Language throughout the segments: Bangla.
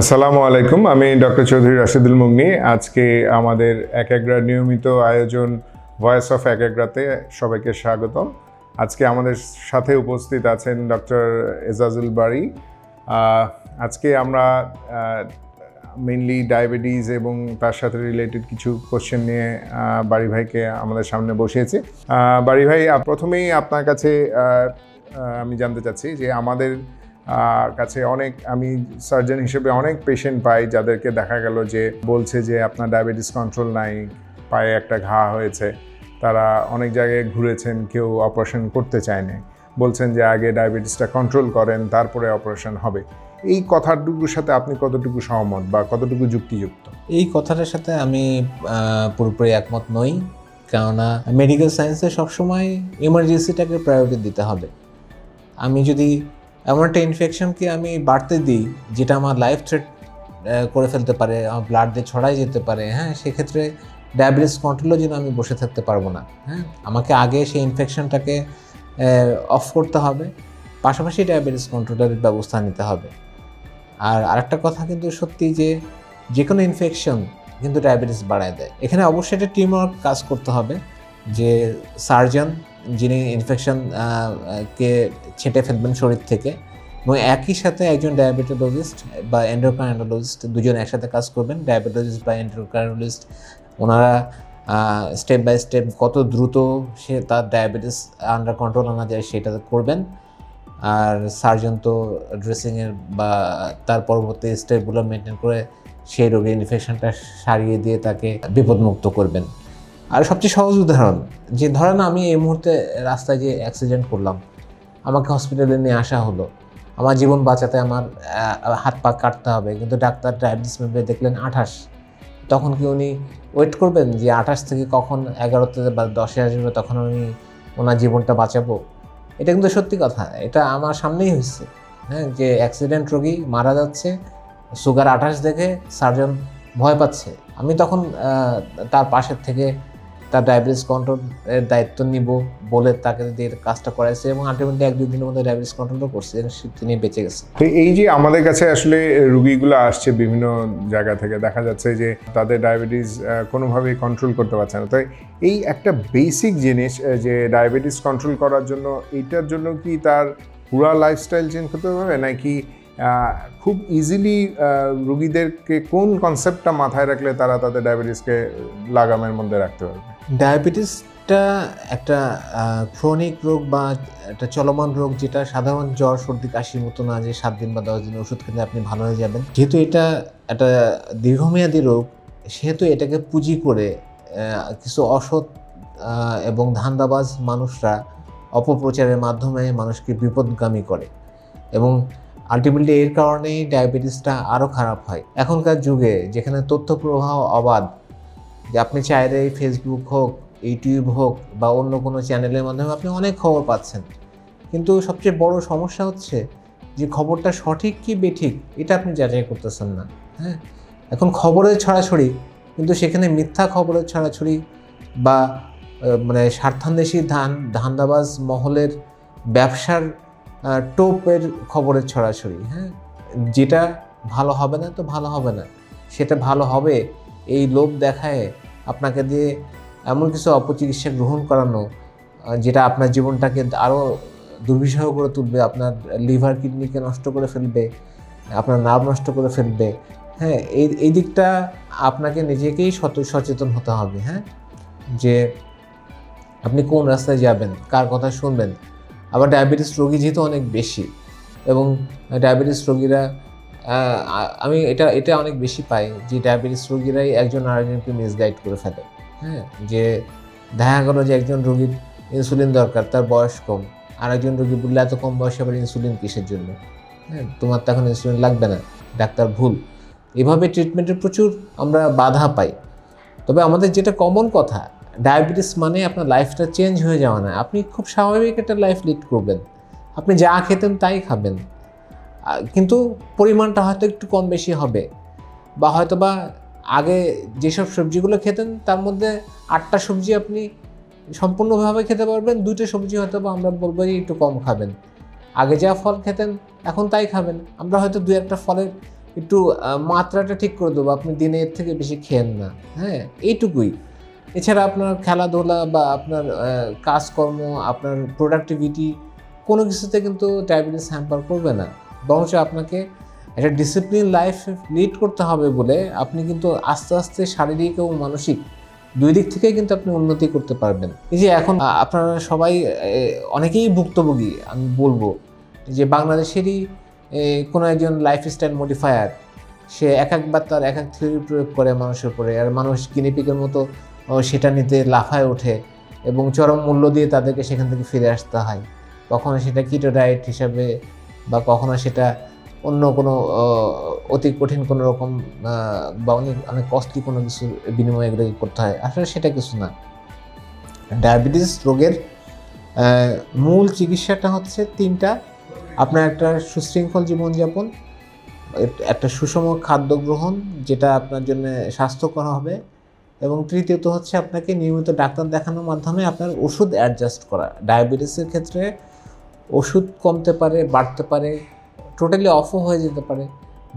আসসালামু আলাইকুম, আমি ডক্টর চৌধুরী রাশিদুল মুগনি। আজকে আমাদের এক একগ্রার নিয়মিত আয়োজন ভয়েস অফ এক একগ্রাতে সবাইকে স্বাগতম। আজকে আমাদের সাথে উপস্থিত আছেন ডক্টর এজাজুল বাড়ি আজকে আমরা মেনলি ডায়াবেটিস এবং তার সাথে রিলেটেড কিছু কোশ্চেন নিয়ে বাড়ি ভাইকে আমাদের সামনে বসিয়েছি। বাড়ি ভাই প্রথমেই আপনার কাছে আমি জানতে চাচ্ছি যে আমাদের কাছে অনেক, আমি সার্জন হিসেবে অনেক পেশেন্ট পাই যাদেরকে দেখা গেল যে বলছে যে আপনার ডায়াবেটিস কন্ট্রোল নাই, পায়ে একটা ঘা হয়েছে। তারা অনেক জায়গায় ঘুরেছেন, কেউ অপারেশন করতে চায়নি। বলছেন যে আগে ডায়াবেটিসটা কন্ট্রোল করেন, তারপরে অপারেশন হবে। এই কথাটুকুর সাথে আপনি কতটুকু সহমত বা কতটুকু যুক্তিযুক্ত? এই কথাটার সাথে আমি পুরোপুরি একমত নই। কেননা মেডিকেল সায়েন্সে সবসময় ইমার্জেন্সিটাকে প্রায়োরিটি দিতে হবে। আমি যদি এমন একটা ইনফেকশনকে আমি বাড়তে দিই, যেটা আমার লাইফ থ্রেট করে ফেলতে পারে, আমার ব্লাড দিয়ে ছড়াই যেতে পারে হ্যাঁ? সেক্ষেত্রে ডায়াবেটিস কন্ট্রোলের জন্য আমি বসে থাকতে পারব না হ্যাঁ? আমাকে আগে সেই ইনফেকশনটাকে অফ করতে হবে, পাশাপাশি ডায়াবেটিস কন্ট্রোলের ব্যবস্থা নিতে হবে। আর আরেকটা কথা কিন্তু সত্যি যে যে কোনো ইনফেকশন কিন্তু ডায়াবেটিস বাড়ায় দেয়। এখানে অবশ্যই একটা টিম ওয়ার্ক কাজ করতে হবে, যে সার্জন যিনি ইনফেকশন কে ছেঁটে ফেলবেন শরীর থেকে, এবং একই সাথে একজন ডায়াবেটোলজিস্ট বা এন্ডোক্রাইনোলজিস্ট দুজন একসাথে কাজ করবেন ডায়াবেটোলজিস্ট বা এন্ডোক্রাইনোলজিস্ট ওনারা স্টেপ বাই স্টেপ কত দ্রুত সে তার ডায়াবেটিস আন্ডার কন্ট্রোল আনা যায় সেটা করবেন। আর সার্জন তো ড্রেসিংয়ের বা তার পরবর্তী স্টেপগুলো মেনটেন করে সেই রোগের ইনফেকশনটা সারিয়ে দিয়ে তাকে বিপদমুক্ত করবেন। আর সবচেয়ে সহজ উদাহরণ, যে ধরেন আমি এই মুহূর্তে রাস্তায় যে অ্যাক্সিডেন্ট করলাম, আমাকে হসপিটালে নিয়ে আসা হলো। আমার জীবন বাঁচাতে আমার হাত পা কাটতে হবে, কিন্তু ডাক্তার ডায়াবেটিস মেপে দেখলেন আঠাশ। তখন কি উনি ওয়েট করবেন যে আঠাশ থেকে কখন এগারোতে বা দশে আসবে তখন আমি ওনার জীবনটা বাঁচাবো? এটা কিন্তু সত্যি কথা। এটা আমার সামনেই হয়েছে। হ্যাঁ যে অ্যাক্সিডেন্ট রোগী মারা যাচ্ছে সুগার আঠাশ দেখে সার্জন ভয় পাচ্ছে। আমি তখন তার পাশের থেকে তার ডায়াবেটিস কন্ট্রোলের দায়িত্ব নিব বলে তাকে দিয়ে কাজটা করাইছে এবং আলটিমেটলি এক দুই দিনের মধ্যে ডায়াবেটিস কন্ট্রোলও করছে তিনি বেঁচে গেছে। তো এই যে আমাদের কাছে আসলে রুগীগুলো আসছে বিভিন্ন জায়গা থেকে, দেখা যাচ্ছে যে তাদের ডায়াবেটিস কোনোভাবেই কন্ট্রোল করতে পারছে না। তো এই একটা বেসিক জিনিস যে ডায়াবেটিস কন্ট্রোল করার জন্য এইটার জন্য কি তার পুরা লাইফস্টাইল চেঞ্জ করতে হবে? নাকি খুব ইজিলি রুগীদেরকে কোন কনসেপ্টটা মাথায় রাখলে তারা তাদের ডায়াবেটিসকে লাগামের মধ্যে রাখতে পারবে? ডায়াবেটিসটা একটা ক্রনিক রোগ বা একটা চলমান রোগ যেটা সাধারণ জ্বর, সর্দি, কাশির মতো না যে সাত দিন বা দশ দিন ওষুধ খেলে আপনি ভালো হয়ে যাবেন। যেহেতু এটা একটা দীর্ঘমেয়াদী রোগ, সেহেতু এটাকে পুঁজি করে কিছু অসৎ এবং ধান্দাবাজ মানুষরা অপপ্রচারের মাধ্যমে মানুষকে বিপদগামী করে এবং আলটিমেটলি এর কারণেই ডায়াবেটিসটা আরও খারাপ হয়। এখনকার যুগে যেখানে তথ্য প্রবাহ অবাধ যে আপনি চাইলে ফেসবুক হোক ইউটিউব হোক বা অন্য কোনো চ্যানেলের মাধ্যমে আপনি অনেক খবর পাচ্ছেন। কিন্তু সবচেয়ে বড় সমস্যা হচ্ছে যে খবরটা সঠিক কি বেঠিক এটা আপনি যাচাই করতেছেন না হ্যাঁ? এখন খবরের ছড়াছড়ি, কিন্তু সেখানে মিথ্যা খবরের ছড়াছড়ি বা মানে স্বার্থান্বেষী ধান, ধান্দাবাজ মহলের ব্যবসার টোপের খবরের ছড়াছড়ি হ্যাঁ? যেটা ভালো হবে না তো ভালো হবে না, সেটা ভালো হবে, এই লোভ দেখায় আপনাকে দিয়ে এমন কিছু অপচিকিৎসা গ্রহণ করানো যেটা আপনার জীবনটাকে আরও দুর্বিষহ করে তুলবে, আপনার লিভার কিডনিকে নষ্ট করে ফেলবে, আপনার নার্ভ নষ্ট করে ফেলবে হ্যাঁ এই এই দিকটা আপনাকে নিজেকেই সচেতন হতে হবে হ্যাঁ? যে আপনি কোন রাস্তায় যাবেন, কার কথা শুনবেন? আবার ডায়াবেটিস রোগী যেহেতু অনেক বেশি এবং ডায়াবেটিস রোগীরা আমি এটা এটা অনেক বেশি পাই যে ডায়াবেটিস রোগীরাই একজন আরেকজনকে মিসগাইড করে ফেলে। হ্যাঁ যে দেখা গেলো যে একজন রোগীর ইনসুলিন দরকার, তার বয়স কম। আর একজন রোগী বললে, এত কম বয়সে আবার ইনসুলিন কিসের জন্য? হ্যাঁ তোমার তো এখন ইনসুলিন লাগবে না, ডাক্তার ভুল। এভাবে ট্রিটমেন্টের প্রচুর আমরা বাধা পাই। তবে আমাদের যেটা কমন কথা ডায়াবেটিস মানে আপনার লাইফটা চেঞ্জ হয়ে যাওয়া না। আপনি খুব স্বাভাবিক একটা লাইফ লিড করবেন। আপনি যা খেতেন তাই খাবেন। কিন্তু পরিমাণটা হয়তো একটু কম বেশি হবে। বা হয়তো বা আগে যেসব সবজিগুলো খেতেন, তার মধ্যে আটটা সবজি আপনি সম্পূর্ণভাবে খেতে পারবেন, দুইটা সবজি হয়তো বা আমরা বলব যে একটু কম খাবেন। আগে যা ফল খেতেন, এখন তাই খাবেন। আমরা হয়তো দু একটা ফলের একটু মাত্রাটা ঠিক করে দেবো, আপনি দিনে এর থেকে বেশি খেয়েন না। হ্যাঁ এইটুকুই। এছাড়া আপনার খেলাধুলা বা আপনার কাজকর্ম, আপনার প্রোডাক্টিভিটি কোনো কিছুতে কিন্তু ডায়াবেটিস হ্যাম্পার করবে না। বরঞ্চ আপনাকে একটা ডিসিপ্লিন লাইফ লিড করতে হবে বলে আপনি কিন্তু আস্তে আস্তে শারীরিক এবং মানসিক দুই দিক থেকে কিন্তু আপনি উন্নতি করতে পারবেন। এই যে এখন আপনারা সবাই অনেকেই ভুক্তভোগী, আমি বলব যে বাংলাদেশেরই কোনো একজন লাইফস্টাইল মডিফায়ার সে এক একবার তার এক এক থিওরি প্রয়োগ করে মানুষের উপরে। আর মানুষ গিনিপিকের মতো সেটা নিতে লাফায় ওঠে এবং চরম মূল্য দিয়ে তাদেরকে সেখান থেকে ফিরে আসতে হয়। কখনো সেটা কিটো ডায়েট হিসাবে বা কখনো সেটা অন্য কোনো অতি কঠিন কোনো রকম বা অনেক অনেক কস্টলি কোনো কিছু বিনিময়ে এগুলোকে করতে হয়। আসলে সেটা কিছু না। ডায়াবেটিস রোগের মূল চিকিৎসাটা হচ্ছে তিনটা। আপনার একটা সুশৃঙ্খল জীবনযাপন একটা সুষম খাদ্য গ্রহণ, যেটা আপনার জন্য স্বাস্থ্যকর হবে। এবং তৃতীয়ত হচ্ছে আপনাকে নিয়মিত ডাক্তার দেখানোর মাধ্যমে আপনার ওষুধ অ্যাডজাস্ট করা। ডায়াবেটিসের ক্ষেত্রে ওষুধ কমতে পারে, বাড়তে পারে টোটালি অফও হয়ে যেতে পারে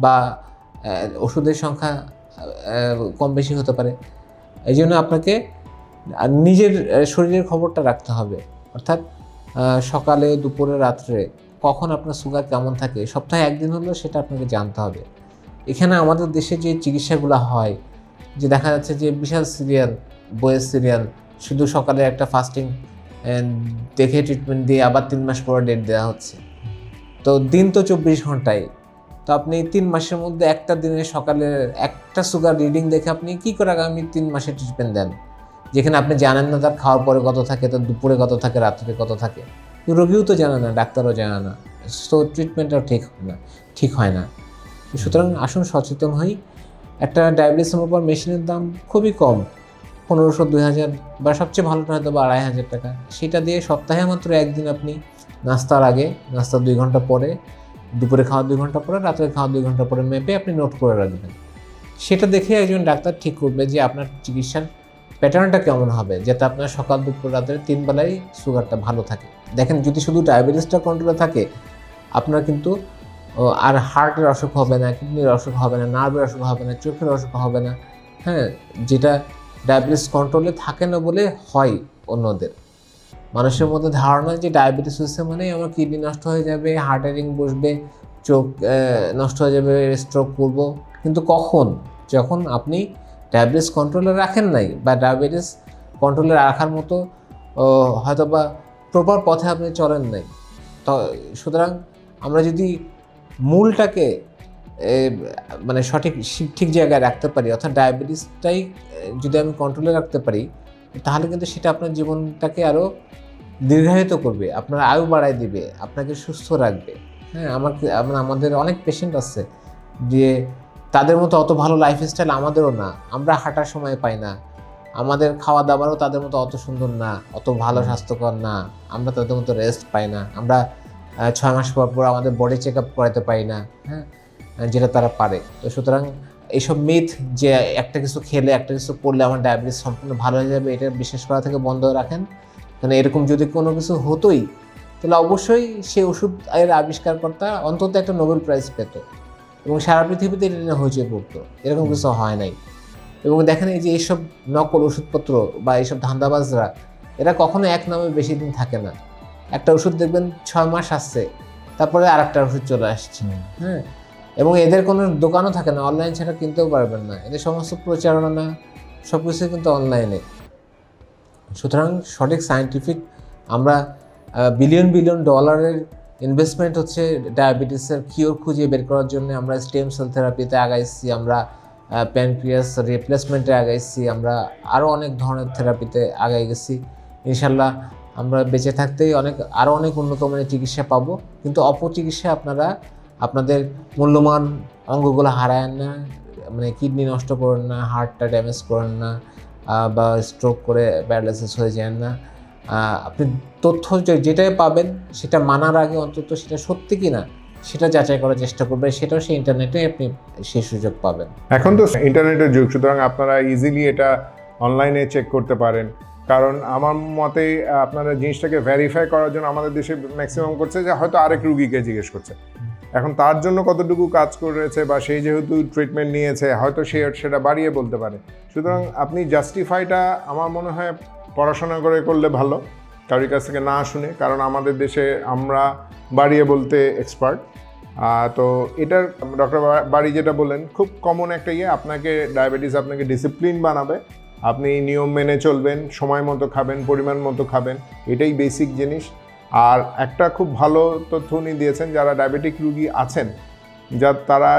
বা ওষুধের সংখ্যা কম বেশি হতে পারে। এই জন্য আপনাকে নিজের শরীরের খবরটা রাখতে হবে। অর্থাৎ সকালে, দুপুরে, রাত্রে কখন আপনার সুগার কেমন থাকে, সপ্তাহে একদিন হলেও সেটা আপনাকে জানতে হবে। এখানে আমাদের দেশে যে চিকিৎসাগুলো হয়, যে দেখা যাচ্ছে যে বিশাল সিরিয়াল বইয়ের সিরিয়াল শুধু সকালে একটা ফাস্টিং দেখে ট্রিটমেন্ট দিয়ে আবার তিন মাস পরে ডেট দেওয়া হচ্ছে। তো দিন তো চব্বিশ ঘন্টায় তো আপনি তিন মাসের মধ্যে একটা দিনে সকালে একটা সুগার রিডিং দেখে আপনি কি করে আগামী তিন মাসের ট্রিটমেন্ট দেন? যেখানে আপনি জানেন না তার খাওয়ার পরে কত থাকে, তার দুপুরে কত থাকে, রাত্রে কত থাকে। রোগীও তো জানে না, ডাক্তারও জানে না। সো ট্রিটমেন্টটাও ঠিক হয় না, ঠিক হয় না। সুতরাং আসুন সচেতন হই। একটা ডায়াবেটিস মেশিনের দাম খুবই কম। পনেরোশো, দুই হাজার বা সবচেয়ে ভালোটা হয়তো বা আড়াই হাজার টাকা। সেটা দিয়ে সপ্তাহে মাত্র একদিন আপনি নাস্তার আগে নাস্তার দুই ঘণ্টা পরে, দুপুরে খাওয়া দুই ঘণ্টা পরে, রাত্রে খাওয়া দুই ঘণ্টা পরে মেপে আপনি নোট করে রাখবেন। সেটা দেখে একজন ডাক্তার ঠিক করবে যে আপনার চিকিৎসার প্যাটার্নটা কেমন হবে, যাতে আপনার সকাল, দুপুর, রাতের তিন বেলায় সুগারটা ভালো থাকে। দেখেন, যদি শুধু ডায়াবেটিসটা কন্ট্রোলে থাকে, আপনার কিন্তু আর হার্টের অসুখ হবে না কিডনির অসুখ হবে না নার্ভের অসুখ হবে না, চোখের অসুখ হবে না হ্যাঁ যেটা ডায়াবেটিস কন্ট্রোলে থাকে না বলে হয় অন্যদের। মানুষের মধ্যে ধারণা যে ডায়াবেটিস হচ্ছে মানে আমার কিডনি নষ্ট হয়ে যাবে হার্টের রিং বসবে, চোখ নষ্ট হয়ে যাবে স্ট্রোক করব। কিন্তু কখন? যখন আপনি ডায়াবেটিস কন্ট্রোলে রাখেন নাই বা ডায়াবেটিস কন্ট্রোলে রাখার মতো হয়তো বা প্রপার পথে আপনি চলেন নাই। তো, সুতরাং আমরা যদি মূলটাকে মানে সঠিক ঠিক জায়গায় রাখতে পারি অর্থাৎ ডায়াবেটিসটাই যদি আমি কন্ট্রোলে রাখতে পারি তাহলে কিন্তু সেটা আপনার জীবনটাকে আরও দীর্ঘায়িত করবে আপনার আয়ু বাড়ায় দিবে আপনাকে সুস্থ রাখবে। হ্যাঁ আমাকে আমরা আমাদের অনেক পেশেন্ট আছে যে তাদের মতো অত ভালো লাইফস্টাইল আমাদেরও না আমরা হাঁটার সময় পাই না আমাদের খাওয়া দাওয়ারও তাদের মতো অত সুন্দর না অত ভালো স্বাস্থ্যকর না আমরা তাদের মতো রেস্ট পাই না আমরা ছয় মাস পর পর আমাদের বডি চেক আপ করাতে পারি না হ্যাঁ। যেটা তারা পারে। তো সুতরাং এইসব মিথ যে একটা কিছু খেলে একটা কিছু করলে আমার ডায়াবেটিস সম্পূর্ণ ভালো হয়ে যাবে এটা বিশ্বাস করা থেকে বন্ধ রাখেন। কারণ এরকম যদি কোনো কিছু হতোই তাহলে অবশ্যই সে ওষুধ এর আবিষ্কারকর্তা অন্তত একটা নোবেল প্রাইজ পেত এবং সারা পৃথিবীতে এটা নিয়ে হইচই পড়তো। এরকম কিছু হয় নাই। এবং দেখেন এই যে এইসব নকল ওষুধপত্র বা এইসব ধান্দাবাজরা এরা কখনো এক নামে বেশি দিন থাকে না। একটা ওষুধ দেখবেন ছয় মাস আসছে তারপরে আর একটা ওষুধ চলে আসছে। হ্যাঁ? এবং এদের কোনো দোকানও থাকে না অনলাইন ছাড়া কিনতেও পারবেন না। এদের সমস্ত প্রচারণা সব কিছু কিন্তু অনলাইনে সুতরাং সঠিক সায়েন্টিফিক আমরা বিলিয়ন বিলিয়ন ডলারের ইনভেস্টমেন্ট হচ্ছে ডায়াবেটিসের কিওর খুঁজে বের করার জন্য। আমরা স্টেম সেল থেরাপিতে আগাইছি আমরা প্যানক্রিয়াস রিপ্লেসমেন্টে আগাইছি আমরা আরও অনেক ধরনের থেরাপিতে আগাই গেছি। ইনশাল্লাহ আমরা বেঁচে থাকতেই অনেক আরও অনেক উন্নত মানের চিকিৎসা পাবো। কিন্তু অপচিকিৎসা আপনারা আপনাদের মূল্যবান অঙ্গগুলো হারায়েন না মানে কিডনি নষ্ট করেন না, হার্টটা ড্যামেজ করেন না বা স্ট্রোক করে প্যারালাইসিস হয়ে যান না। আপনি তথ্য যেটাই পাবেন, সেটা মানার আগে অন্তত সেটা সত্যি কি না সেটা যাচাই করার চেষ্টা করবেন, সেটাও সেই ইন্টারনেটে আপনি সেই সুযোগ পাবেন। এখন তো ইন্টারনেটের যুগ, সুতরাং আপনারা ইজিলি এটা অনলাইনে চেক করতে পারেন। কারণ আমার মতে, আপনারা জিনিসটাকে ভেরিফাই করার জন্য আমাদের দেশে ম্যাক্সিমাম করছে যে, হয়তো আরেক রুগীকে জিজ্ঞেস করছে। এখন তার জন্য কতটুকু কাজ করেছে বা সেই যেহেতু ট্রিটমেন্ট নিয়েছে, হয়তো সে সেটা বাড়িয়ে বলতে পারে। সুতরাং আপনি জাস্টিফাইটা আমার মনে হয় পড়াশোনা করে করলে ভালো, কারোর কাছ থেকে না শুনে, কারণ আমাদের দেশে আমরা বাড়িয়ে বলতে এক্সপার্ট তো এটার ডক্টর বাড়ি যেটা বললেন, খুব কমন একটা ইয়ে আপনাকে ডায়াবেটিস আপনাকে ডিসিপ্লিন বানাবে। আপনি নিয়ম মেনে চলবেন, সময় মতো খাবেন, পরিমাণ মতো খাবেন, এটাই বেসিক জিনিস। আর একটা খুব ভালো তথ্য উনি দিয়েছেন, যারা ডায়াবেটিক রুগী আছেন, যা তারা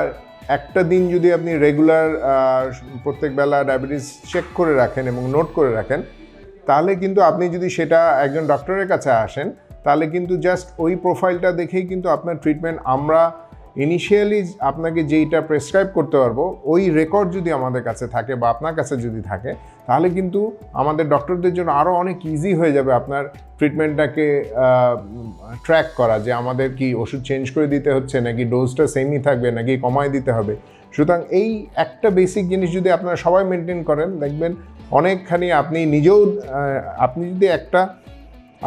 একটা দিন যদি আপনি রেগুলার প্রত্যেকবেলা ডায়াবেটিস চেক করে রাখেন এবং নোট করে রাখেন, তাহলে কিন্তু আপনি যদি সেটা একজন ডক্টরের কাছে আসেন, তাহলে কিন্তু জাস্ট ওই প্রোফাইলটা দেখেই কিন্তু আপনার ট্রিটমেন্ট আমরা ইনিশিয়ালি আপনাকে যেইটা প্রেসক্রাইব করতে পারব, ওই রেকর্ড যদি আমাদের কাছে থাকে বা আপনার কাছে যদি থাকে, তাহলে কিন্তু আমাদের ডক্টরদের জন্য আরও অনেক ইজি হয়ে যাবে আপনার ট্রিটমেন্টটাকে ট্র্যাক করা যে আমাদের কি ওষুধ চেঞ্জ করে দিতে হচ্ছে, নাকি ডোজটা সেমই থাকবে, নাকি কমায় দিতে হবে। সুতরাং এই একটা বেসিক জিনিস যদি আপনারা সবাই মেনটেন করেন, দেখবেন অনেকখানি আপনি নিজেও আপনি যদি একটা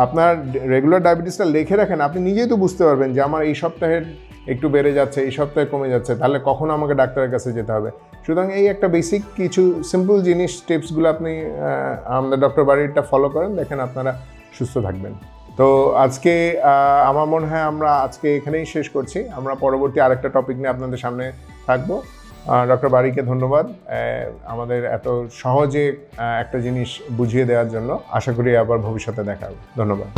আপনার রেগুলার ডায়াবেটিসটা লিখে রাখেন, আপনি নিজেই তো বুঝতে পারবেন যে আমার এই সপ্তাহের একটু বেড়ে যাচ্ছে, এই সপ্তাহে কমে যাচ্ছে, তাহলে কখন আমাকে ডাক্তারের কাছে যেতে হবে? সুতরাং এই একটা বেসিক কিছু সিম্পল জিনিস টিপসগুলো আপনি আমাদের ডক্টর বাড়িটা ফলো করেন, দেখেন আপনারা সুস্থ থাকবেন। তো আজকে আমার মনে হয় আমরা আজকে এখানেই শেষ করছি। আমরা পরবর্তী আরেকটা টপিক নিয়ে আপনাদের সামনে থাকব। ডক্টর বাড়িকে ধন্যবাদ আমাদের এত সহজে একটা জিনিস বুঝিয়ে দেওয়ার জন্য। আশা করি আবার ভবিষ্যতে দেখা ধন্যবাদ।